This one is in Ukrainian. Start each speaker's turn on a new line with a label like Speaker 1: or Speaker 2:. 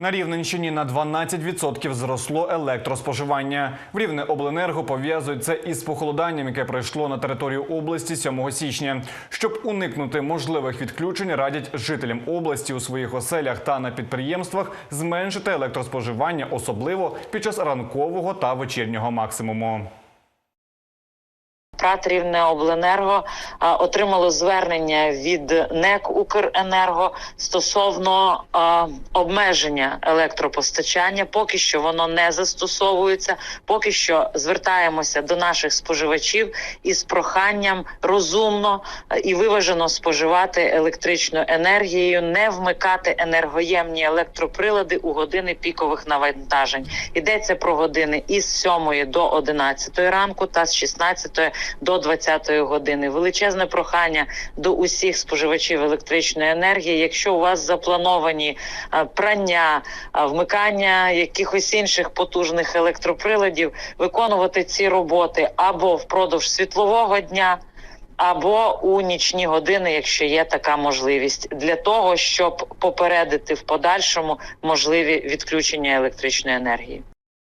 Speaker 1: На Рівненщині на 12% зросло електроспоживання. В Рівне обленерго пов'язують це із похолоданням, яке пройшло на територію області 7 січня. Щоб уникнути можливих відключень, радять жителям області у своїх оселях та на підприємствах зменшити електроспоживання, особливо під час ранкового та вечірнього максимуму.
Speaker 2: ПРАТ Рівнеобленерго отримало звернення від НЕК Укренерго стосовно обмеження електропостачання. Поки що воно не застосовується. Поки що звертаємося до наших споживачів із проханням розумно і виважено споживати електричну енергію, не вмикати енергоємні електроприлади у години пікових навантажень. Йдеться про години із 7 до 11 ранку та з 16 до 20 години. Величезне прохання до усіх споживачів електричної енергії. Якщо у вас заплановані е, прання, е, вмикання якихось інших потужних електроприладів, виконувати ці роботи або впродовж світлового дня. Або у нічні години, якщо є така можливість, для того, щоб попередити в подальшому можливі відключення електричної енергії.